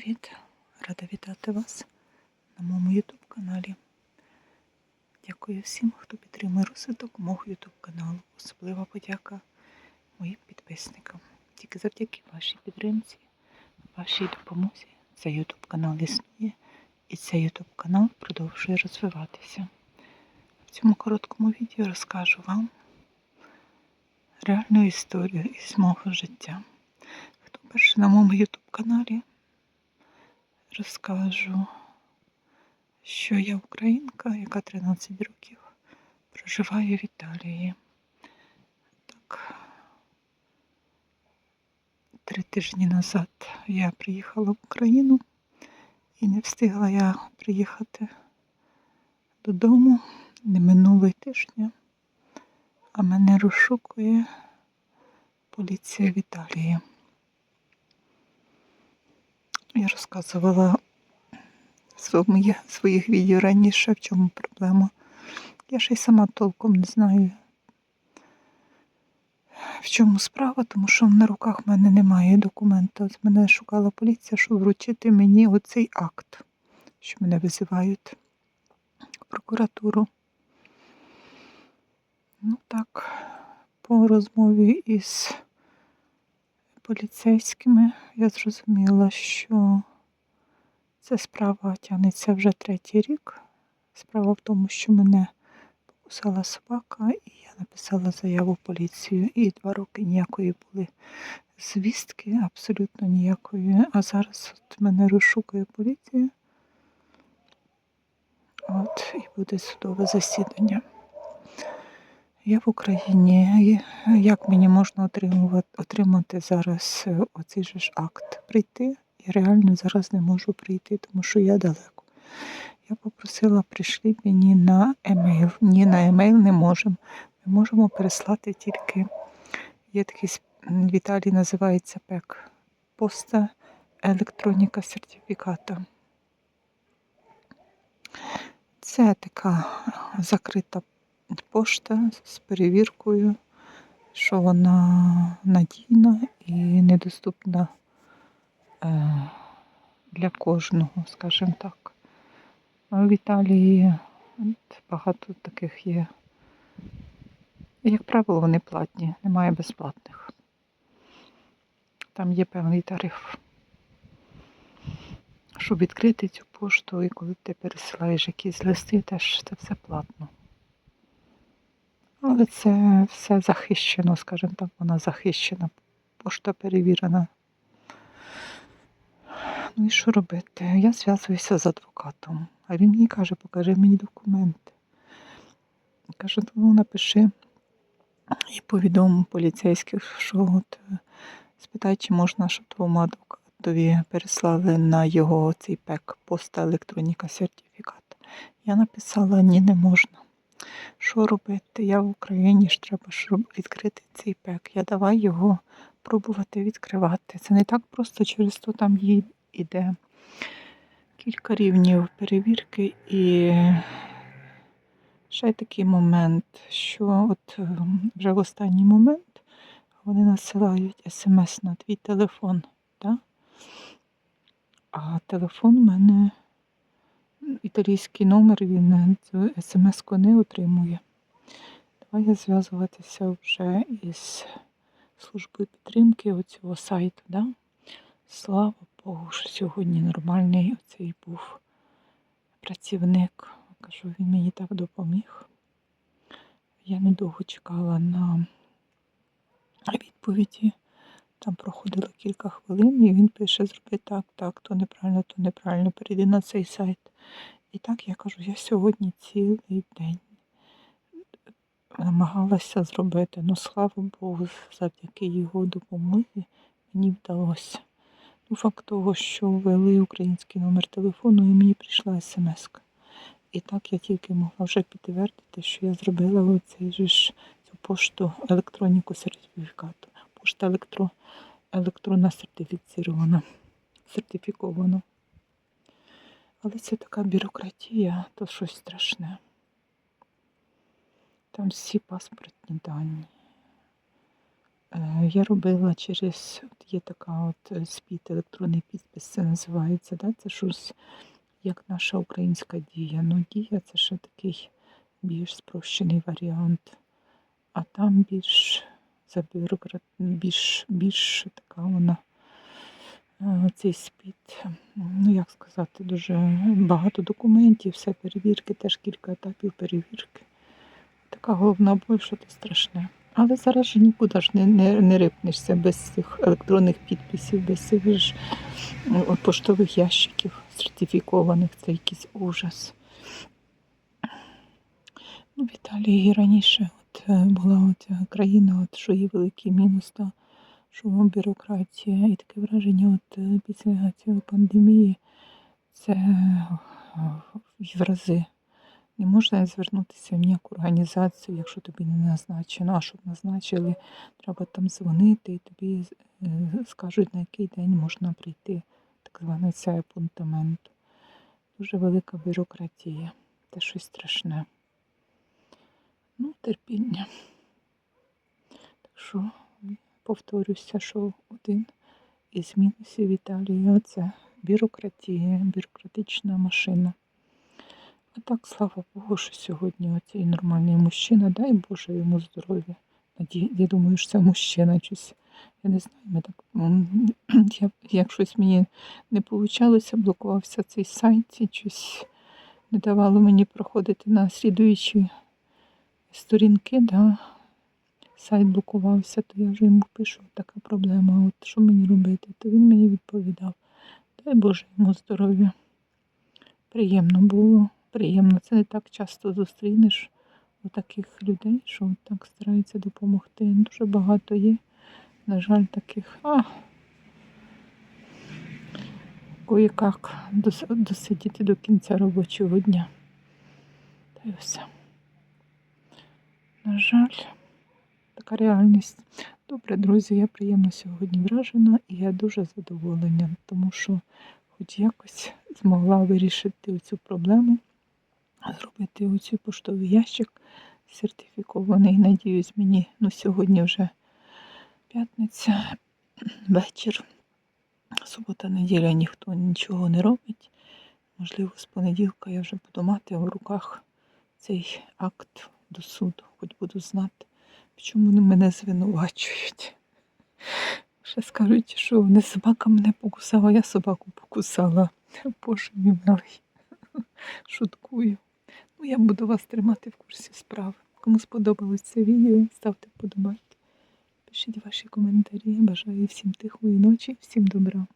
привіт! Рада вітати вас на моєму YouTube каналі. Дякую всім, хто підтримує розвиток мого YouTube каналу. Особлива подяка моїм підписникам. Тільки завдяки вашій підтримці, вашій допомозі цей YouTube канал існує і цей YouTube канал продовжує розвиватися. В цьому короткому відео розкажу вам реальну історію із мого життя. Хто перший на моєму YouTube каналі, розкажу, що я українка, яка 13 років проживає в Італії. Так, три тижні назад я приїхала в Україну і не встигла я приїхати додому, не минуло й тижня, а мене розшукує поліція в Італії. Я розказувала своєму- своїх відео раніше, в чому проблема. Я ще й сама толком не знаю, в чому справа, тому що на руках в мене немає документа. От мене шукала поліція, щоб вручити мені оцей акт, що мене визивають в прокуратуру. Ну так, по розмові із поліцейськими я зрозуміла, що ця справа тягнеться вже третій рік. Справа в тому, що мене покусала собака, і я написала заяву поліцію. І два роки ніякої були звістки, абсолютно ніякої. А зараз от мене розшукує поліція. От, і буде судове засідання. Я в Україні. Як мені можна отримувати, отримати зараз е, оцей же ж акт? Прийти? Я реально зараз не можу прийти, тому що я далеко. Я попросила, прийшли мені на емейл. Ні, на емейл не можемо. Ми можемо переслати тільки, є такий в називається ПЕК. Поста електроніка сертифіката. Це така закрита пошта з перевіркою, що вона надійна і недоступна е, для кожного, скажімо так. В Італії багато таких є. Як правило, вони платні, немає безплатних. Там є певний тариф. Щоб відкрити цю пошту, і коли ти пересилаєш якісь листи, теж це все платно. Але це все захищено, скажімо так, вона захищена. Пошта перевірена. Ну і що робити? Я зв'язуюся з адвокатом, а він мені каже, покажи мені документи. Я Кажу, ну напиши і повідом поліцейських, що от, е, спитай, чи можна, щоб твоєму адвокатові переслали на його цей пек, поста електроніка сертифікат. Я написала, ні, не можна. Що робити? Я в Україні ж треба щоб відкрити цей пек. Я давай його пробувати відкривати. Це не так просто через то там є іде кілька рівнів перевірки і ще такий момент, що от е, вже в останній момент вони насилають смс на твій телефон, да? а телефон в мене італійський номер, він е, цю смс-ку не отримує. Давай зв'язуватися вже із службою підтримки оцього сайту. Да? Слава Богу, що сьогодні нормальний оцей був працівник. Кажу, він мені так допоміг. Я недовго чекала на відповіді. Там проходило кілька хвилин, і він пише: зроби так, так, то неправильно, то неправильно, перейди на цей сайт. І так я кажу, я сьогодні цілий день намагалася зробити. Ну, слава Богу, завдяки його допомозі мені вдалося. Ну, факт того, що ввели український номер телефону, і мені прийшла смс. І так я тільки могла вже підтвердити, що я зробила оцей же ж цю пошту електроніку сертифікату. Пошта електро, сертифіцирована, сертифікована. Але це така бюрократія, то щось страшне. Там всі паспортні дані. Е, Я робила через от є така от е, спіт, електронний підпис, це називається. Да? Це щось як наша українська дія. Ну, дія це ще такий більш спрощений варіант. А там більш забюрократ, більш, більш така вона цей спіт. Ну як сказати, дуже багато документів, все перевірки, теж кілька етапів перевірки. Така головна боль, що це страшне. Але зараз же нікуди ж не, не, не рипнешся без цих електронних підписів, без цих ж поштових ящиків сертифікованих. Це якийсь ужас. Ну, в Італії раніше от, е, була от е, країна, от, що є великий мінус, та, що бюрократія. І таке враження, от, е, після цієї пандемії це е, в рази. Не можна звернутися в ніяку організацію, якщо тобі не назначено. А щоб назначили, треба там дзвонити і тобі е, скажуть, на який день можна прийти. Так званий цей апунтамент. Дуже велика бюрократія. Це щось страшне. Ну, терпіння. Так що повторюся, що один із мінусів Італії це бюрократія, бюрократична машина. А так, слава Богу, що сьогодні оцей нормальний мужчина, дай Боже йому здоров'я. Я думаю, що це мужчина щось. Я не знаю, ми так, я, як щось мені не вийшло, блокувався цей сайт і щось не давало мені проходити на слідуючі сторінки, да. Сайт блокувався, то я вже йому пишу, така проблема, от що мені робити? То він мені відповідав. Дай Боже йому здоров'я. Приємно було, приємно. Це не так часто зустрінеш у таких людей, що так стараються допомогти. Дуже багато є. На жаль, таких. А, дос- досидіти до кінця робочого дня. Та й все. На жаль, така реальність. Добре, друзі, я приємно сьогодні вражена і я дуже задоволена, тому що хоч якось змогла вирішити цю проблему, зробити оцю поштовий ящик сертифікований. Надіюсь, мені ну, сьогодні вже п'ятниця, вечір, субота, неділя ніхто нічого не робить. Можливо, з понеділка я вже буду мати в руках цей акт до суду, хоч буду знати, чому вони мене звинувачують. Ще скажуть, що не собака мене покусала, я собаку покусала. Боже мій милий. Шуткую. Ну, я буду вас тримати в курсі справи. Кому сподобалось це відео, ставте вподобайки. Пишіть ваші коментарі. Я Бажаю всім тихої ночі, всім добра.